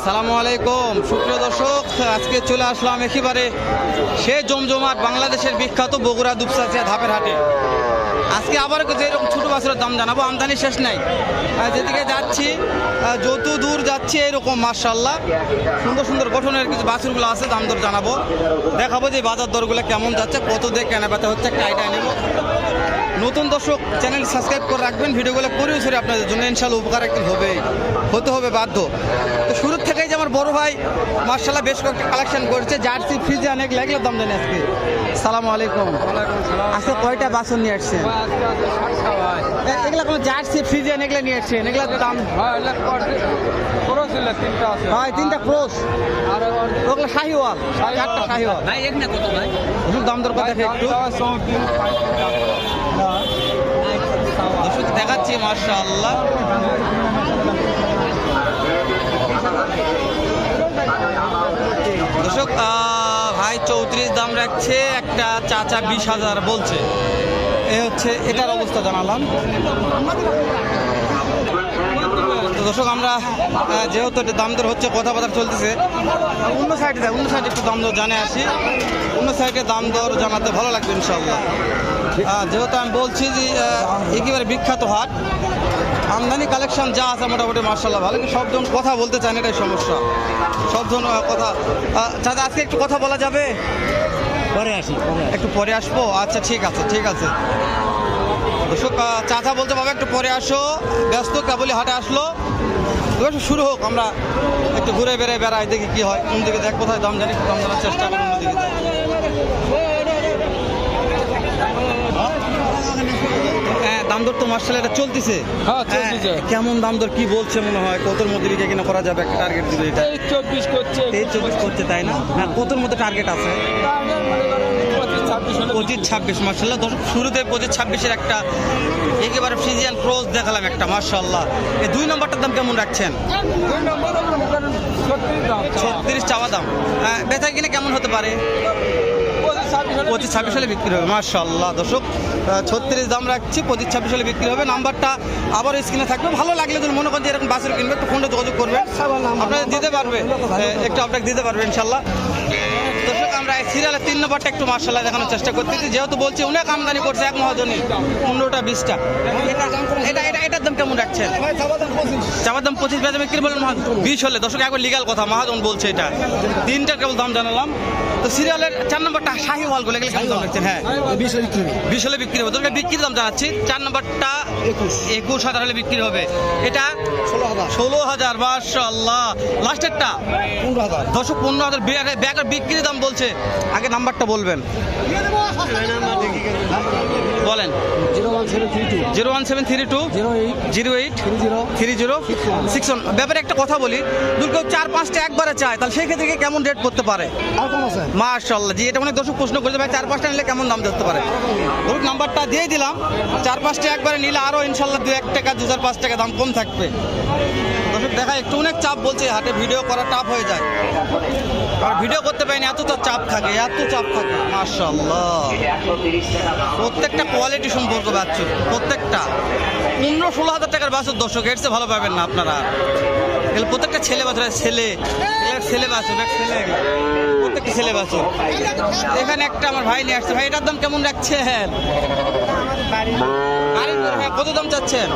সালামু আলাইকুম। সুপ্রিয় দর্শক, আজকে চলে আসলাম একেবারে সে জমজমাট বাংলাদেশের বিখ্যাত বগুড়া দুপসাচিয়া ধাপের হাটে। আজকে আবার যে এরকম ছোটো বাছুরের দাম জানাব আমদানি শেষ নাই। যেদিকে যাচ্ছি যত দূর যাচ্ছি এরকম মার্শাল্লাহ সুন্দর সুন্দর গঠনের কিছু বাছুরগুলো আছে, দাম দর জানাব। দেখাবো যে বাজার দরগুলো কেমন যাচ্ছে, কত দিয়ে কেনা বেচা হচ্ছে, একটা আইডিয়া নেব। নতুন দর্শক চ্যানেল সাবস্ক্রাইব করে রাখবেন। ভিডিওগুলো করেও সরে আপনাদের জন্য ইনশাল্লাহ উপকার একদিন হবে হতে হবে বাধ্য। তো আমার বড় ভাই মার্শাল্লাহ বেশ কয়েকটা কালেকশন করেছে। জার্সি ফ্রিজে অনেক লাগল দাম জানি আজকে। সালাম আলাইকুম। আজকে কয়টা বাসন নিয়ে আসছেন? এ- এগুলা কোনো জার্সি ফ্রিজে এগুলো নিয়ে আসছেন? এগুলার দাম? হয় তিনটা ওগুলো শাহিওয়াল। চারটা শাহিওয়াল। দাম দর কথা একটু। দেখাচ্ছি মার্শাল্লাহ দর্শক ভাই চৌত্রিশ দাম রাখছে, একটা চাচা বিশ হাজার বলছে। এ হচ্ছে এটার অবস্থা জানালাম। দর্শক আমরা যেহেতু এটা দাম দর হচ্ছে কথাবার্তা চলতেছে অন্য সাইডে দেয় অন্য সাইডে একটু দাম দর জানে আসি। অন্য সাইডে দাম দর জানাতে ভালো লাগবে ইনশাল্লাহ যেহেতু আমি বলছি যে একেবারে বিখ্যাত হাট আমদানি কালেকশন যা আছে মোটামুটি মার্শাল্লাহ ভালো কিন্তু সবজন কথা বলতে চায় না এটাই সমস্যা। সবজন কথা চাচা আজকে একটু কথা বলা যাবে? পরে আসি। একটু পরে আসব? আচ্ছা ঠিক আছে ঠিক আছে। দর্শক চাচা বলতে বাবা একটু পরে আসো। ব্যস্ত কেবলই হাটে আসলো। শুরু হোক আমরা একটু ঘুরে বেড়ে বেড়াই দেখি কি হয়। কোন দিকে দেখ কোথায় দাম জানি দাম জানার চেষ্টা করি হ্যাঁ দাম দর তো মার্শাল এটা চলতেছে। হ্যাঁ। হ্যাঁ, কেমন দাম দর কি বলছে মনে হয়? কতর মধ্যে কিনা করা যাবে? একটা টার্গেট দিবে এটা। চব্বিশ করছে। চব্বিশ করছে তাই না? হ্যাঁ কতর মধ্যে টার্গেট আছে? পঁচিশ ছাব্বিশ মার্শাল্লাহ দর্শক শুরুতে পঁচিশ ছাব্বিশের একটা একেবারে ফ্রিজিয়ান ক্রোজ দেখালাম একটা মার্শাল্লাহ এই দুই নম্বরটার দাম কেমন রাখছেন? দুই নম্বরে করেন ছত্রিশ দাম ছত্রিশ চাওয়া দাম। আহ, বেচা কিনে কেমন হতে পারে? পঁচিশ ছাব্বিশ হলে বিক্রি হবে মার্শাল্লাহ দর্শক। ছত্রিশ দাম রাখছি পঁচিশ ছাব্বিশ হলে বিক্রি হবে। নাম্বারটা আবার স্ক্রিনে থাকবে। ভালো লাগলে যদি মনে করেন যে এরকম বাসের কিনবে একটু ফোনটা যোগাযোগ করবে আপনাদের দিতে পারবে। এ, একটু আপনাকে দিতে পারবে ইনশাল্লাহ দর্শক আমরা এই সিরিয়ালের তিন নম্বরটা একটু মার্শাল্লাহ দেখানোর চেষ্টা করতেছি। যেহেতু বলছি অনেক আমদানি করছে এক মহাজনী পনেরোটা বিশটা। এটা এটা এটা এটার দাম কেমন রাখছেন? চাবার দাম পঁচিশ বেচা বিক্রি বলেন মহাজন। বিশ হলে দর্শক একবার লিগাল কথা মহাজন বলছে এটা। তিনটার কেবল দাম জানালাম। তো সিরিয়ালের চার নম্বরটা শাহি ওয়ালগুলো এগুলো কেমন দাম রাখছেন? হ্যাঁ। বিশ বিক্রি বিশ হলে বিক্রি হবে। তোকে বিক্রির দাম জানাচ্ছি। চার নম্বরটা একুশ। একুশ হাজার হলে বিক্রি হবে। এটা ষোলো হাজার। ষোলো হাজার মার্শাল্লাহ লাস্টেরটা পনেরো হাজার। দশক পনেরো হাজার ব্যাগের বিক্রির দাম বলছে। আগে নাম্বারটা বলবেন। বলেন। Zero one seven three two. Zero eight. Three zero. Six one. ব্যাপারে একটা কথা বলি। দুর্গ চার পাঁচটা একবারে চায় তাহলে সেই ক্ষেত্রে কেমন রেট করতে পারে? মার্শাল্লাহ জি এটা অনেক দর্শক প্রশ্ন করছে ভাই চার পাঁচটা নিলে কেমন দাম ধরতে পারে? ধরুন নাম্বারটা দিয়ে দিলাম। চার পাঁচটা একবারে নিলে আরও ইনশাল্লাহ দু এক টাকা দু চার পাঁচ টাকা দাম কম থাকবে। দর্শক দেখা একটু অনেক চাপ বলছে হাটে ভিডিও করা টাফ হয়ে যায়। আর ভিডিও করতে পারিনি এত তো চাপ থাকে এত চাপ থাকে মার্শাল্লাহ প্রত্যেকটা কোয়ালিটি সম্পর্ক বাচ্চুর প্রত্যেকটা। পনেরো ষোলো হাজার টাকার বাছুর দর্শক এর ভালো পাবেন না আপনারা। এগুলো প্রত্যেকটা ছেলে হয়, ছেলে ছেলে বাছুর এক ছেলে প্রত্যেকটা ছেলে বাছুর এখানে একটা আমার ভাই নিয়ে আসছে। ভাই এটার দাম কেমন রাখছে হ্যাঁ, কত দাম চাচ্ছেন?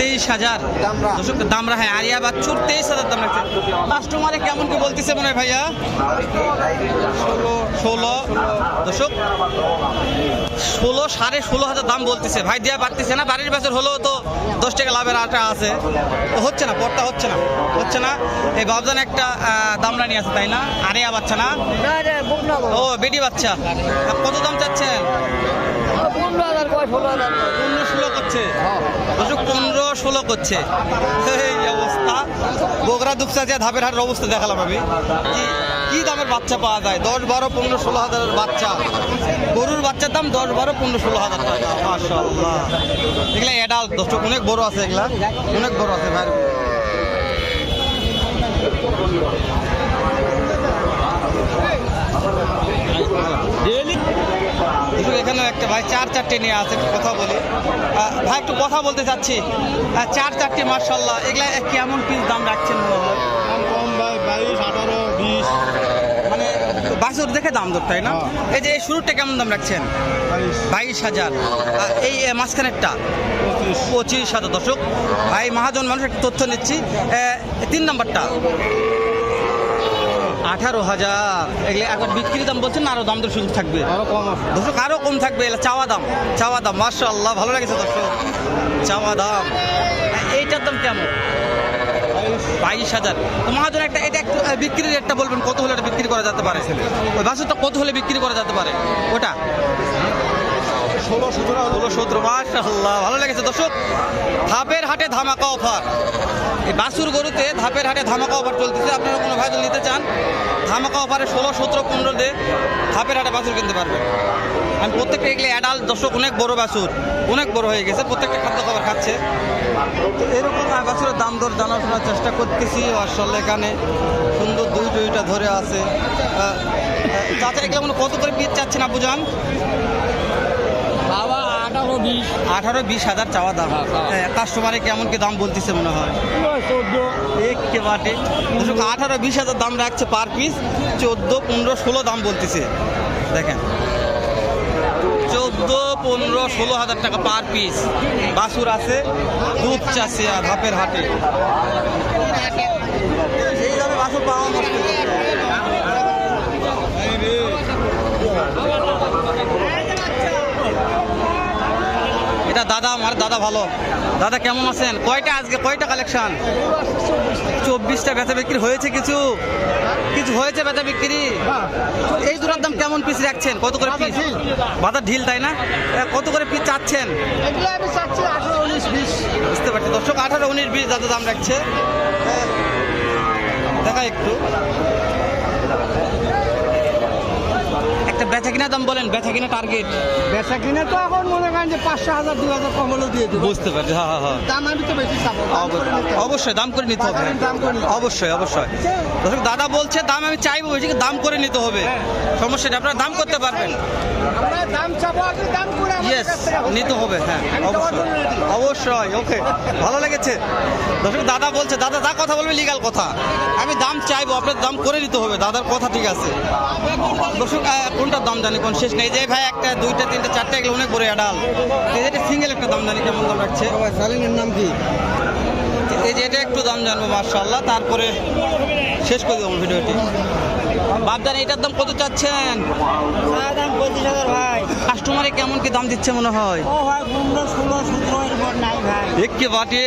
তেইশ হাজার। দর্শক দামরা হ্যাঁ আরিয়া বাচ্চুর তেইশ হাজার দাম রাখছে কাস্টমারে কেমন কি বলতেছে মনে হয় ভাইয়া? ষোলো দর্শক ষোলো সাড়ে ষোলো হাজার দাম বলতেছে। ভাই দেওয়া পারতেছে না। বাড়ির বছর হলেও তো দশ টাকা লাভের আটা আছে। হচ্ছে না পরটা হচ্ছে না হচ্ছে না। এই বাবজান একটা আহ, দামরা নিয়ে আছে তাই না? আরিয়া বাচ্চা না? ও বেটি বাচ্চা। কত দাম চাচ্ছেন? পনেরো ষোলো করছে। পনেরো ষোলো করছে। এই অবস্থা। ধাপের হাটের অবস্থা দেখালাম আমি। কি দামের বাচ্চা পাওয়া যায়? দশ, বারো, পনেরো, ষোলো হাজারের বাচ্চা। গরুর বাচ্চার দাম দশ, বারো, পনেরো, ষোলো হাজার টাকা। মাশাল্লাহ এগুলা অ্যাডাল্ট দর্শক অনেক বড় আছে এগুলা। অনেক বড় আছে ভাই। একটা ভাই চার চারটে নিয়ে আছে একটু কথা বলি। ভাই একটু কথা বলতে চাচ্ছি। চার চারটে মার্শাল্লাহ এগুলা কেমন কি দাম রাখছেন কম ভাই বাইশ আঠারো বিশ। মানে বাছুর দেখে দাম দর তাই না? হ্যাঁ। এই যে এই শুরুটা কেমন দাম রাখছেন? বাইশ। হাজার। এই মাঝখানেরটা? পঁচিশ। হাজার দর্শক। ভাই মহাজন মানুষ একটা তথ্য নিচ্ছি। তিন নাম্বারটা। আঠারো হাজার। এগুলো একবার বিক্রি দাম বলছেন না আরও দাম দর সুযোগ থাকবে? আরও কম দর্শক আরও কম থাকবে এগুলো চাওয়া দাম চাওয়া দাম মার্শাল আল্লাহ ভালো লাগেছে দর্শক। চাওয়া দাম। এইটার দাম কেমন? বাইশ হাজার। মহাজন একটা এটা একটু বিক্রির রেটটা বলবেন কত হলে এটা বিক্রি করা যেতে পারে? ওই বাসুরটা কত হলে বিক্রি করা যেতে পারে? ওটা? ষোলো সতেরো ষোলো সতেরো মাশাল্লাহ ভালো লেগেছে দর্শক। ধাপের হাটে ধামাকা অফার। এই বাসুর গরুতে ধাপের হাটে ধামাকা অফার চলতেছে। আপনারা কোনো ভাই নিতে চান ধামাকা অফারে ষোলো, সতেরো, পনেরো দিয়ে হাফের হাটে বাছুর কিনতে পারবেন আমি প্রত্যেকটা এগুলো অ্যাডাল্ট দর্শক, অনেক বড় বাছুর, অনেক বড় হয়ে গেছে, প্রত্যেকটা খাদ্য খাবার খাচ্ছে। তো এরকম বাছুরের দাম দর জানাশোনার চেষ্টা করতেছি আসলে এখানে সুন্দর দুই দুইটা ধরে আছে। তাছাড়া এগুলো কত করে পিস চাচ্ছে না আঠারো বিশ আঠারো বিশ হাজার চাওয়া দাম। কাস্টমারে কেমন কি দাম বলতেছে মনে হয়? চোদ্দ। একে বাটে আঠারো বিশ হাজার দাম রাখছে পার পিস চোদ্দ পনেরো ষোলো দাম বলতেছে। দেখেন। চোদ্দ পনেরো ষোলো হাজার টাকা পার পিস বাসুর আছে দুধ চাষে আর ধাপের হাটে। সেই দামে বাসুর পাওয়া মুশকিল। দাদা আমার দাদা ভালো। দাদা কেমন আছেন? কয়টা আজকে কয়টা কালেকশন চব্বিশটা বেচা বিক্রি হয়েছে কিছু? কিছু হয়েছে বেচা বিক্রি? এই দুটার দাম কেমন পিস রাখছেন? কত করে পিস বাজার ঢিল তাই না? কত করে পিস চাচ্ছেন? বুঝতে পারছি। দর্শক আঠারো উনিশ বিশ দাদা দাম রাখছে। দেখা একটু একটা বেচা কিনা দাম বলেন বেচা কিনা টার্গেট বেচা কিনা তো এখন মনে করেন যে পাঁচশো হাজার দু হাজার কম হলেও দিয়ে দেবো। বুঝতে পারছি হ্যাঁ হ্যাঁ হ্যাঁ। দাম আমি তো বেশি চাবো। অবশ্যই দাম করে নিতে হবে। দাম করে অবশ্যই অবশ্যই। দর্শক দাদা বলছে দাম আমি চাইব বেশি দাম করে নিতে হবে। সমস্যাটা নেই আপনারা দাম করতে পারবেন। আমরা দাম চাবো আপনি দাম করে আমাদের ইয়েস। নিতে হবে হ্যাঁ অবশ্যই অবশ্যই ওকে ভালো লেগেছে। দর্শক দাদা বলছে দাদা যা কথা বলবে লিগাল কথা। আমি দাম চাইব আপনার দাম করে নিতে হবে দাদার কথা ঠিক আছে। দর্শক কোনটার দাম জানি কোন শেষ নেই। যে ভাই একটা দুইটা তিনটা চারটা এগুলো অনেক বড় অ্যাডাল এই যে সিঙ্গেল একটা দাম জানি কেমন দাম রাখছে? সালিনের নাম কি? এই যে এটা একটু দাম জানব মার্শাল্লাহ তারপরে শেষ করে দেবো ভিডিওটি। বাপদান এটার দাম কত চাচ্ছেন? দাম পঁচিশ হাজার ভাই। কাস্টমারে কেমন কি দাম দিচ্ছে মনে হয়? ও ভাই পনেরো ষোলো সতেরো এরপর নাই ভাই। একে বাটে।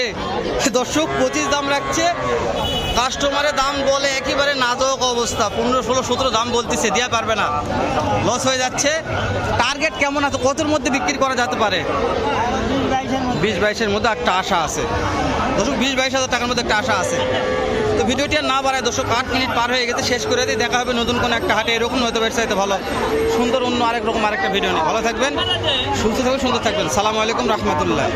দর্শক পঁচিশ দাম রাখছে। কাস্টমারে দাম বলে একেবারে নাজক অবস্থা। পনেরো ষোলো সতেরো দাম বলতেছে দেওয়া পারবে না। লস হয়ে যাচ্ছে। টার্গেট কেমন আছে? কতর মধ্যে বিক্রি করা যেতে পারে? বিশ বাইশের মধ্যে একটা আশা আছে। দর্শক বিশ বাইশ হাজার টাকার মধ্যে একটা আশা আছে। তো ভিডিওটি আর না বাড়ায় দর্শক আট মিনিট পার হয়ে গেছে, শেষ করে দিয়ে দেখা হবে নতুন কোনো একটা হাটে। এরকম হয়তো ব্যবসায়ীতে ভালো, সুন্দর অন্য আরেক রকম আরেকটা ভিডিও নিয়ে। ভালো থাকবেন, সুস্থ থাকবেন, সুন্দর থাকবেন। সালামু আলাইকুম, রহমতুল্লাহ।